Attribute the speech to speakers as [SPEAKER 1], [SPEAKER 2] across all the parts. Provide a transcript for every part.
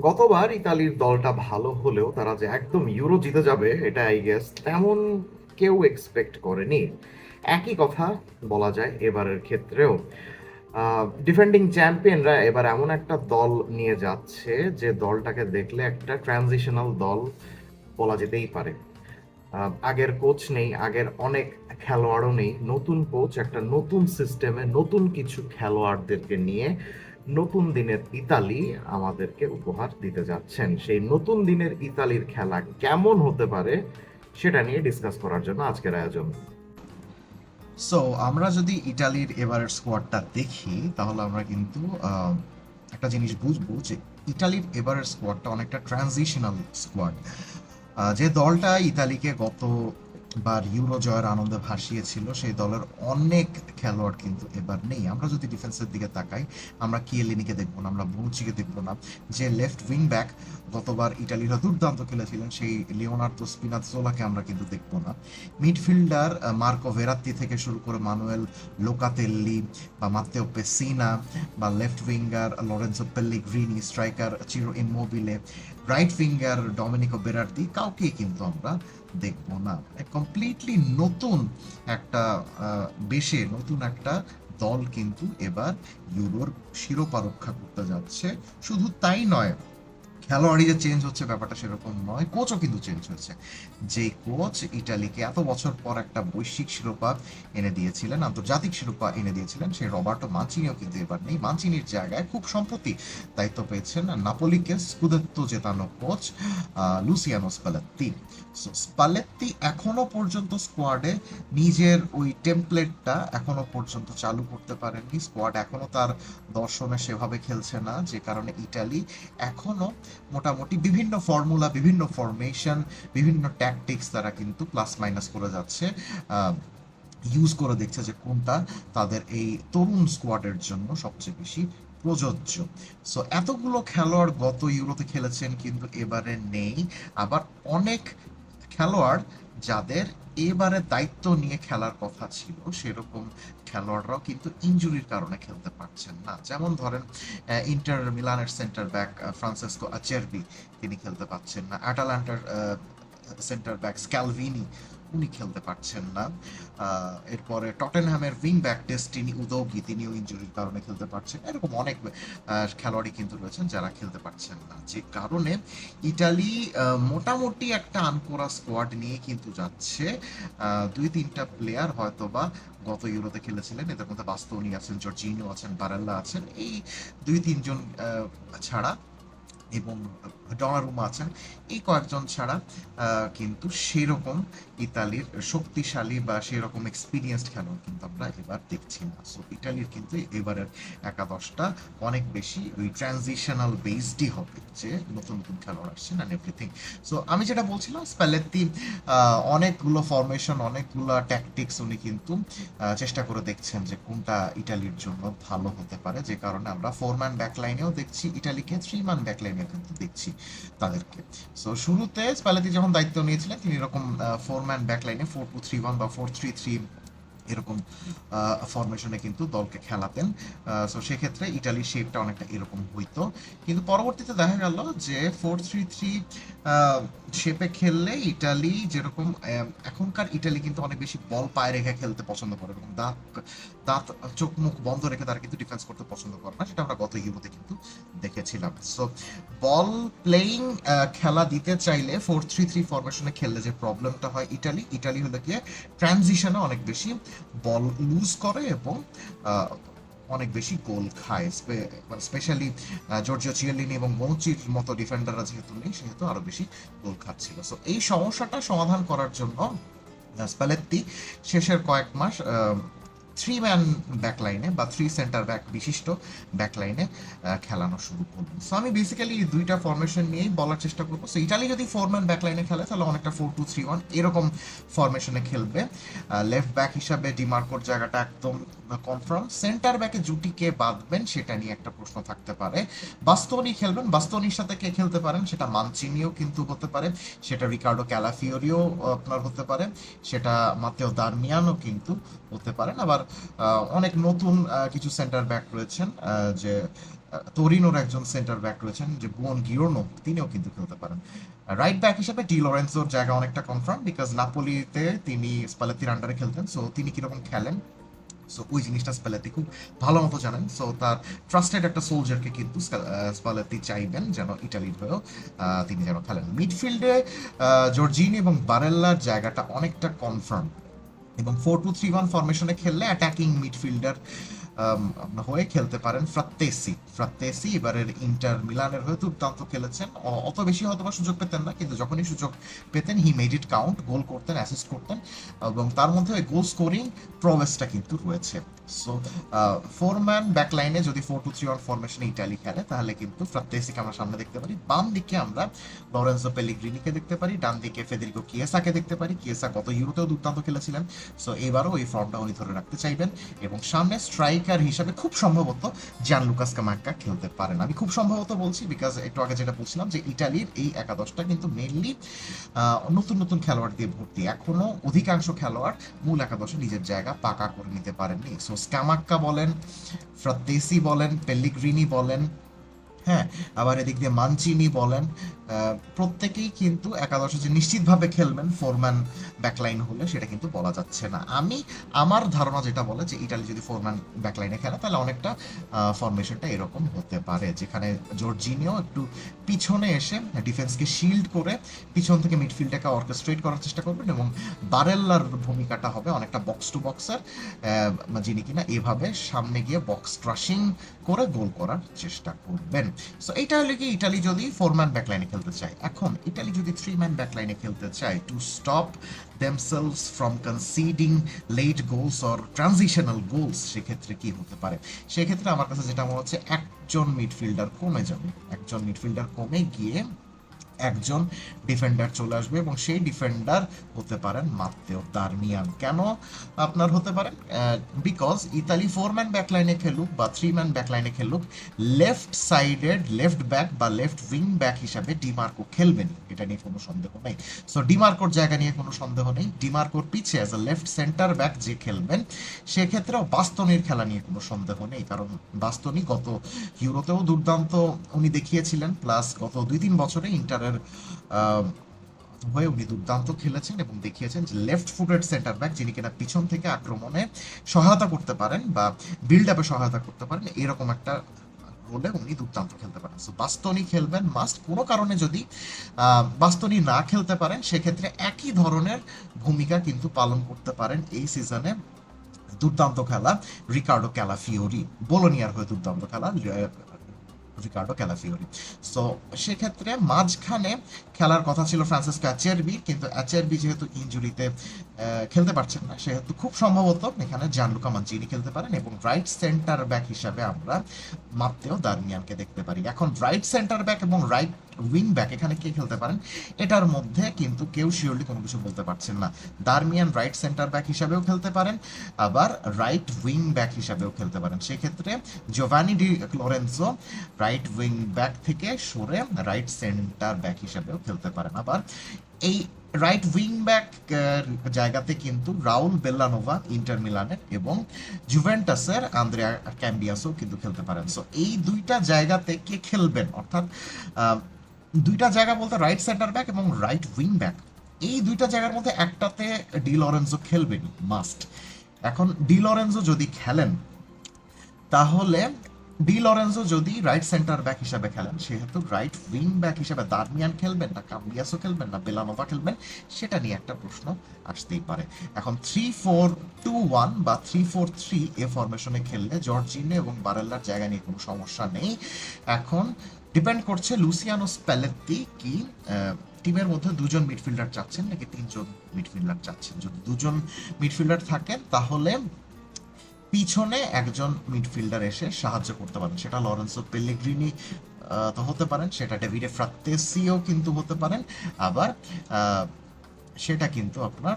[SPEAKER 1] গতবার ইতালির দলটা ভালো হলেও তারা যে একদম ইউরো জিতে যাবে, এটা আই গেস তেমন কেউ এক্সপেক্ট করেনি। একই কথা বলা যায় এবারের ক্ষেত্রেও। ডিফেন্ডিং চ্যাম্পিয়নরা এবার এমন একটা দল নিয়ে যাচ্ছে যে দলটাকে দেখলে একটা ট্রানজিশনাল দল বলা যেতেই পারে। আগের কোচ নেই, আগের অনেক খেলোয়াড়ও নেই। নতুন কোচ একটা নতুন সিস্টেমে নতুন কিছু খেলোয়াড়দেরকে নিয়ে নতুন দিনের ইতালি আমাদেরকে উপহার দিতে যাচ্ছেন। সেই নতুন দিনের ইতালির খেলা কেমন হতে পারে সেটা নিয়ে ডিসকাস করার জন্য আজকের আয়োজন।
[SPEAKER 2] সো আমরা যদি ইটালির এবারের স্কোয়াডটা দেখি, তাহলে আমরা কিন্তু একটা জিনিস বুঝব যে ইটালির এবারের স্কোয়াডটা অনেকটা ট্রানজিশনাল স্কোয়াড যে দলটা ইতালিকে গতবার ইউরো জয়ের আনন্দে ভাসিয়েছিল, সেই দলের অনেক খেলোয়াড় কিন্তু এবার নেই। আমরা যদি ডিফেন্সের দিকে তাকাই, আমরা কিয়েলিনিকে দেখব না, আমরা বনুচিকে দেখব না। যে লেফট উইং ব্যাক গতবার ইটালিরা দুর্দান্ত খেলেছিলেন, সেই লিওনার্দো স্পিনাজোলাকে আমরা কিন্তু দেখব না। মিডফিল্ডার মার্কো ভেরাত্তি থেকে শুরু করে মানুয়েল লোকাতেল্লি বা মাত্তেও পেসিনা বা left winger Lorenzo Pellegrini striker Ciro Immobile right winger Domenico Berardi কাউকেই কিন্তু আমরা দেখব না। কমপ্লিটলি নতুন একটা বেশে, নতুন একটা দল কিন্তু এবার ইউরোর শিরোপা রক্ষা করতে যাচ্ছে। শুধু তাই নয় খেলোয়াড়ি যে চেঞ্জ হচ্ছে, ব্যাপারটা সেরকম নয়। কোচও কিন্তু চেঞ্জ হয়েছে। যে কোচ ইটালিকে এত বছর পর একটা বৈশ্বিক শিরোপা এনে দিয়েছিলেন, আন্তর্জাতিক শিরোপা এনে দিয়েছিলেন, সেই রবার্টো মানচিনিও কিন্তু এবার নেই। মানচিনির জায়গায় খুব সম্প্রতি দায়িত্ব পেয়েছেন নাপোলিকে স্কুদেত্তো জেতানো coach Luciano Spalletti. So Spalletti এখনও পর্যন্ত স্কোয়াডে নিজের ওই টেমপ্লেটটা এখনও পর্যন্ত চালু করতে পারেননি। স্কোয়াড এখনও তার দর্শনে সেভাবে খেলছে না, যে কারণে ইটালি এখনও মোটামুটি বিভিন্ন ফর্মুলা বিভিন্ন ফরমেশন বিভিন্ন ট্যাকটিক্স তারা কিন্তু প্লাস মাইনাস করে যাচ্ছে। ইউজ করে দেখছে যে কোনটা তাদের এই তরুণ স্কোয়াডের জন্য সবচেয়ে বেশি প্রযোজ্য। সো এতগুলো খেলোয়াড় গত ইউরোতে খেলেছেন কিন্তু এবারে নেই। আবার অনেক খেলোয়াড় যাদের এবারে দায়িত্ব নিয়ে খেলার কথা ছিল, সেরকম খেলোয়াড়রাও কিন্তু ইঞ্জুরির কারণে খেলতে পারছেন না। যেমন ধরেন ইন্টার মিলানের সেন্টার ব্যাক ফ্রান্সেসকো আচেরবি তিনি খেলতে পারছেন না। অ্যাটালান্টার সেন্টার ব্যাক স্ক্যালভিনি উনি খেলতে পারছেন না। এরপরে টটেনহ্যামের উইং ব্যাক ডেস্টিনি উদোগি, তিনিও ইঞ্জুরির কারণে খেলতে পারছেন এরকম অনেক খেলোয়াড়ই কিন্তু রয়েছেন যারা খেলতে পারছেন না। যে কারণে ইটালি মোটামুটি একটা আনকোরা স্কোয়াড নিয়ে কিন্তু যাচ্ছে। দুই তিনটা প্লেয়ার হয়তোবা গত ইউরোতে খেলেছিলেন। এদের মধ্যে বাস্তবনি আছেন জর্জিনো আছেন, বারেল্লা আছেন। এই দুই তিনজন ছাড়া এবং ডনারুমা আছেন এই কয়েকজন ছাড়া কিন্তু সেরকম ইতালির শক্তিশালী বা সেরকম এক্সপিরিয়েন্সড খেলোয়াড় কিন্তু আমরা এবার দেখছি না। সো ইটালির কিন্তু এবারের একাদশটা অনেক বেশি ওই ট্রানজিশনাল বেসডই হবে যে নতুন নতুন খেলোয়াড় আসছেন অ্যান্ড এভরিথিং সো আমি যেটা বলছিলাম স্প্যালেত্তি অনেকগুলো ফরমেশন অনেকগুলো ট্যাকটিক্স উনি কিন্তু চেষ্টা করে দেখছেন যে কোনটা ইটালির জন্য ভালো হতে পারে। যে কারণে আমরা ফোর ম্যান ব্যাকলাইনেও দেখছি ইটালিকে থ্রি ম্যান ব্যাকলাইনেও কিন্তু দেখছি তাদেরকে। সো শুরুতে স্প্যালেতি যখন দায়িত্ব নিয়েছিলেন, তিনি এরকম ফোর ম্যান ব্যাকলাইনে ফোর টু থ্রি ওয়ান বা ফোর থ্রি থ্রি এরকম ফরমেশনে কিন্তু দলকে খেলাতেন। সো সেক্ষেত্রে ইটালির শেপটা অনেকটা এরকম হইতো। কিন্তু পরবর্তীতে দেখা গেল যে ফোর থ্রি থ্রি শেপে খেললে ইটালি যেরকম এখনকার ইটালি কিন্তু অনেক বেশি বল পায়ে রেখে খেলতে পছন্দ করে এবং দাঁত দাঁত চোখ মুখ বন্ধ রেখে তারা কিন্তু ডিফেন্স করতে পছন্দ করে না, সেটা আমরা গত ইউরোতে কিন্তু দেখেছিলাম। সো বল প্লেয়িং খেলা দিতে চাইলে ফোর থ্রি থ্রি ফরমেশনে খেললে যে প্রবলেমটা হয় ইটালি ইটালি হলে গিয়ে ট্রানজিশনে অনেক বেশি বল লুজ করে এবং অনেক বেশি গোল খায়। স্পেশালি জর্জিও চিয়েলিনি এবং মৌচির মতো ডিফেন্ডাররা যেহেতু নেই সেহেতু আরও বেশি গোল খাচ্ছিল। সো এই সমস্যাটা সমাধান করার জন্য আহ, স্প্যালেত্তি শেষের কয়েক মাস থ্রি ম্যান ব্যাকলাইনে বা থ্রি সেন্টার ব্যাক বিশিষ্ট ব্যাকলাইনে খেলানো শুরু করব সো আমি বেসিক্যালি দুইটা ফরমেশন নিয়েই বলার চেষ্টা করব। সো ইটালি যদি ফোর ম্যান ব্যাকলাইনে খেলে, তাহলে অনেকটা ফোর টু থ্রি ওয়ান এরকম ফরমেশনে খেলবে। লেফট ব্যাক হিসাবে ডিমার্কোর জায়গাটা একদম কনফার্ম সেন্টার ব্যাকে জুটি কে বাঁধবেন, সেটা নিয়ে একটা প্রশ্ন থাকতে পারে। বাস্তবনি খেলবেন বাস্তবনির সাথে কে খেলতে পারেন? সেটা মানচিনিও কিন্তু হতে পারে, সেটা রিকার্ডো ক্যালাফিওরিও আপনার হতে পারে, সেটা মাতেও দারমিয়ানও কিন্তু হতে পারেন। আবার অনেক নতুন কিছু সেন্টার ব্যাক রয়েছেন যে তোরিনোর একজন সেন্টার ব্যাক রয়েছেন, যে বোন গিওর্নো, তিনিও কিন্তু খেলতে পারেন। রাইট ব্যাক হিসেবে ডি লরেন্সোর জায়গা অনেকটা কনফার্ম বিকজ নাপোলিতে তিনি স্পালেতির আন্ডারে খেলতেন সো তিনি কীরকম খেলেন সো ওই জিনিসটা স্পালেতি খুব ভালো মতো জানেন সো তার ট্রাস্টেড একটা সোলজারকে কিন্তু স্পালেতি চাইবেন যেন ইটালির হয়েও তিনি যেন খেলেন। মিডফিল্ডে জর্জিনি এবং বারেল্লার জায়গাটা অনেকটা কনফার্ম এবং ফোর টু থ্রি ওয়ান ফরমেশনে খেললে অ্যাটাকিং মিডফিল্ডার হয়ে খেলতে পারেন ফ্রাত্তেসি। ফ্রাত্তেসি এবারের ইন্টার মিলানের হয়ে দুর্দান্ত খেলেছেন। অত বেশি হয়তো বা সুযোগ পেতেন না, কিন্তু যখনই সুযোগ পেতেন হি মেড ইট কাউন্ট গোল করতেন অ্যাসিস্ট করতেন, এবং তার মধ্যে ওই গোল স্কোরিং প্রবেসটা কিন্তু রয়েছে। সো ফোর ম্যান ব্যাকলাইনে যদি ফোর টু থ্রি ওয়ান ফরমেশনে ইটালি খেলে, তাহলে কিন্তু ফ্রাত্তেসিকে আমরা সামনে দেখতে পারি। বাম দিকে আমরা লরেন্সো পেলিগ্রিনিকে দেখতে পারি, ডান দিকে ফেদেরিকো কিয়েসাকে দেখতে পারি। কিয়েসা গত ইউরোতেও দুর্দান্ত খেলেছিলেন। সো এবারও এই ফর্মটা উনি ধরে রাখতে চাইবেন, এবং সামনে স্ট্রাইকার হিসাবে খুব সম্ভবত জান লুকাস কামাক্কা খেলতে পারেন। আমি খুব সম্ভবত বলছি বিকজ একটু আগে যেটা বলছিলাম যে ইটালির এই একাদশটা কিন্তু মেনলি নতুন নতুন খেলোয়াড় দিয়ে ভর্তি। এখনও অধিকাংশ খেলোয়াড় মূল একাদশে নিজের জায়গা পাকা করে নিতে পারেননি। সো স্ক্যামাক্কা বলেন ফ্রাতেসি বলেন পেলিগ্রিনি বলেন হ্যাঁ আবার এদিক দিয়ে মানচিনি বলেন প্রত্যেকেই কিন্তু একাদশে যে নিশ্চিতভাবে খেলবেন, ফোরম্যান ব্যাকলাইন হলে সেটা কিন্তু বলা যাচ্ছে না। আমি আমার ধারণা যেটা বলে যে ইটালি যদি ফোরম্যান ব্যাকলাইনে খেলে, তাহলে অনেকটা ফরমেশনটা এরকম হতে পারে। যেখানে জর্জিনিও একটু পিছনে এসে ডিফেন্সকে শিল্ড করে পিছন থেকে মিডফিল্ডটাকে অর্কেস্ট্রেট করার চেষ্টা করবেন এবং বারেল্লার ভূমিকাটা হবে অনেকটা বক্স টু বক্সের যিনি কিনা এভাবে সামনে গিয়ে বক্স ক্রাশিং করে গোল করার চেষ্টা করবেন। সো এইটা হলে কি, ইটালি যদি ফোর ব্যাকলাইনে ব্যাকলাইনে খেলতে চায়। এখন ইটালি যদি থ্রি ম্যান ব্যাকলাইনে খেলতে চায় to stop themselves from conceding late goals or transitional goals, সেক্ষেত্রে কি হতে পারে? সেক্ষেত্রে আমার কাছে যেটা মনে হচ্ছে, একজন মিডফিল্ডার কমে যাবে। একজন মিডফিল্ডার কমে গিয়ে একজন ডিফেন্ডার চলে আসবে এবং সেই ডিফেন্ডার হতে পারেন মাত্তেও দারমিয়ান। কেন আপনার হতে পারেন? বিকজ ইতালি ফোর ম্যান ব্যাকলাইনে খেলুক বা থ্রি ম্যান ব্যাকলাইনে খেলুক লেফট সাইডেড লেফট ব্যাক বা লেফট উইং ব্যাক হিসাবে ডিমার্কো খেলবেন। এটা নিয়ে কোনো সন্দেহ নেই। সো ডিমার্কোর জায়গা নিয়ে কোনো সন্দেহ নেই। ডিমার্কোর পিছে as a left centre back যে খেলবেন, সেক্ষেত্রেও বাস্তনির খেলা নিয়ে কোনো সন্দেহ নেই। কারণ বাস্তনি গত ইউরোতেও দুর্দান্ত উনি দেখিয়েছিলেন প্লাস গত দুই তিন বছরে ইন্টারের আহ, হয়ে উনি দুর্দান্ত খেলেছেন এবং দেখিয়েছেন যে লেফট ফুটেড সেন্টার ব্যাক যিনি কিনা পিছন থেকে আক্রমণে সহায়তা করতে পারেন বা বিল্ড আপে সহায়তা করতে পারেন এরকম একটা রোলে উনি দুর্দান্ত খেলতে পারেন। সো বাস্তনি খেলবেন মাস্ট কোনো কারণে যদি বাস্তনি না খেলতে পারেন সেক্ষেত্রে একই ধরনের ভূমিকা কিন্তু পালন করতে পারেন এই সিজনে দুর্দান্ত খেলা রিকার্ডো ক্যালাফিওরি বোলোনিয়ার হয়ে দুর্দান্ত খেলা রিকার্ডো ক্যালাফিওরি সো সেক্ষেত্রে মাঝখানে খেলার কথা ছিল ফ্রান্সিসকো অ্যাচেরবি কিন্তু অ্যাচেরবি যেহেতু ইনজুরিতে খেলতে পারছেন না, সেহেতু খুব সম্ভবত এখানে জানলুকা মানচিনি খেলতে পারেন এবং রাইট সেন্টার ব্যাক হিসাবে আমরা মাত্তেও দারমিয়ানকে দেখতে পারি। এখন রাইট সেন্টার ব্যাক এবং রাইট উইং ব্যাক এখানে কে খেলতে পারেন? এটার মধ্যে কিন্তু কেউ শিওরলি কোনো কিছু বলতে পারছেন না। দারমিয়ান রাইট সেন্টার ব্যাক হিসাবেও খেলতে পারেন, আবার রাইট উইং ব্যাক হিসাবেও খেলতে পারেন। সেক্ষেত্রে Giovanni Di Lorenzo right wing back থেকে সরে রাইট সেন্টার ব্যাক হিসাবেও খেলতে পারেন। আবার এই রাইট উইং ব্যাক জায়গাতে কিন্তু রাউল বেল্লানোভা, ইন্টার মিলানের এবং জুভেন্টাসের আন্দ্রিয়া ক্যাম্বিয়াসও কিন্তু খেলতে পারেন। সো এই দুইটা জায়গাতে কে খেলবেন? অর্থাৎ দুইটা জায়গা বলতে রাইট সেন্টার ব্যাক এবং রাইট উইং ব্যাক এই দুইটা জায়গার মধ্যে একটাতে ডি লরেন্সো খেলবেন মাস্ট এখন ডি লরেন্সো যদি খেলেন, তাহলে ডি লরেন্সো যদি রাইট সেন্টার ব্যাক হিসাবে খেলেন, সেহেতু রাইট উইং ব্যাক হিসাবে দারমিয়ান খেলবেন না, কাম্বিয়াসও খেলবেন না, বেলানোভা খেলবেন, সেটা নিয়ে একটা প্রশ্ন আসতেই পারে। এখন থ্রি ফোর টু ওয়ান বা থ্রি ফোর থ্রি এ ফরমেশনে খেললে জর্জিনে এবং বারেল্লার জায়গা নিয়ে কোনো সমস্যা নেই। এখন ডিপেন্ড করছে লুসিয়ানো স্প্যালেত্তি কি টিমের মধ্যে দুজন মিডফিল্ডার চাচ্ছেন নাকি তিনজন মিডফিল্ডার চাচ্ছেন। যদি দুজন মিডফিল্ডার থাকেন, তাহলে পিছনে একজন মিডফিল্ডার এসে সাহায্য করতে পারেন। সেটা লরেন্সো পেলেগ্রিনি তো হতে পারেন, সেটা ডেভিডে ফ্রাত্তেসিও কিন্তু হতে পারেন। আবার সেটা কিন্তু আপনার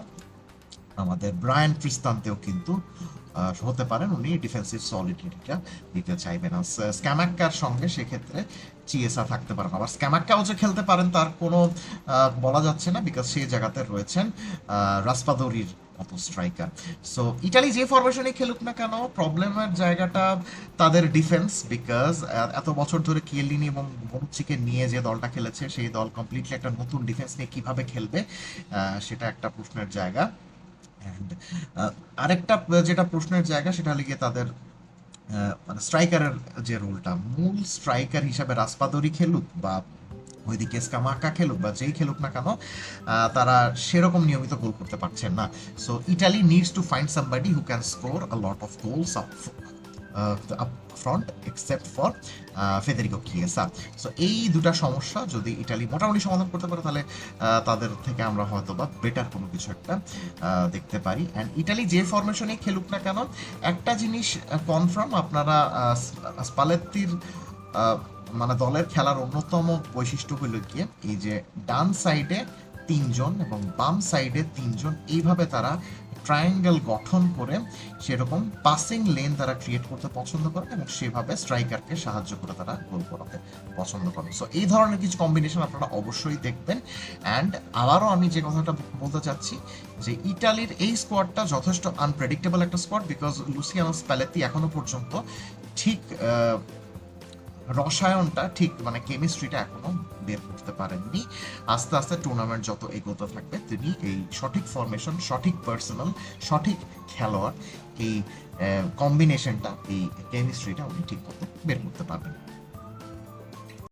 [SPEAKER 2] আমাদের ব্রায়ান ক্রিস্তান্তেও কিন্তু হতে পারেন। উনি ডিফেন্সিভ সলিডিটিটা দিতে চাইবেন। আর স্ক্যামাক্কার সঙ্গে সেক্ষেত্রে চিএসআ থাকতে পারেন। আবার স্ক্যামাক্কাও যে খেলতে পারেন তার কোনো বলা যাচ্ছে না বিকজ সেই জায়গাতে রয়েছেন রাসপাদরির অত স্ট্রাইকার সো ইটালি যে ফরমেশনে খেলুক না কেন প্রবলেমের জায়গাটা তাদের ডিফেন্স বিকজ এত বছর ধরে কিয়েলিনি এবং বনুচ্চিকে নিয়ে যে দলটা খেলেছে, সেই দল কমপ্লিটলি একটা নতুন ডিফেন্স নিয়ে কীভাবে খেলবে সেটা একটা প্রশ্নের জায়গা। অ্যান্ড আরেকটা যেটা প্রশ্নের জায়গা, সেটা হলে তাদের মানে স্ট্রাইকারের যে রোলটা মূল স্ট্রাইকার হিসাবে রাসপাদরি খেলুক বা ওইদিকে স্কামাকা খেলুক বা যেই খেলুক না কেন তারা সেরকম নিয়মিত গোল করতে পারছেন না। So Italy needs to find somebody who can score a lot of goals up up front except for Federico Chiesa so এই দুটা সমস্যা যদি ইটালি মোটামুটি সমাধান করতে পারে, তাহলে তাদের থেকে আমরা হয়তো বা বেটার কোনো কিছু একটা দেখতে পারি। অ্যান্ড ইটালি যে ফরমেশনে খেলুক না কেন, একটা জিনিস কনফার্ম আপনারা স্পালেত্তির মানে দলের খেলার অন্যতম বৈশিষ্ট্য হলো গিয়ে এই যে ডান সাইডে তিনজন এবং বাম সাইডে তিনজন, এইভাবে তারা ট্রায়াঙ্গেল গঠন করে সেরকম পাসিং লেন তারা ক্রিয়েট করতে পছন্দ করেন এবং সেভাবে স্ট্রাইকারকে সাহায্য করে তারা গোল করাতে পছন্দ করেন সো এই ধরনের কিছু কম্বিনেশন আপনারা অবশ্যই দেখবেন। অ্যান্ড আবারও আমি যে কথাটা বলতে চাচ্ছি, যে ইটালির এই স্কোয়াডটা যথেষ্ট আনপ্রেডিক্টেবল একটা স্কোয়াড বিকজ লুসিয়ানো স্প্যালেতি এখনও পর্যন্ত ঠিক রসায়নটা ঠিক মানে কেমিস্ট্রিটা এখনও বের করতে পারেননি। আস্তে আস্তে টুর্নামেন্ট যত এগোতে থাকবে, তিনি এই সঠিক ফরমেশন সঠিক পার্সোনাল সঠিক খেলোয়াড়, এই কম্বিনেশনটা এই কেমিস্ট্রিটা উনি ঠিক করতে বের করতে পারবেন।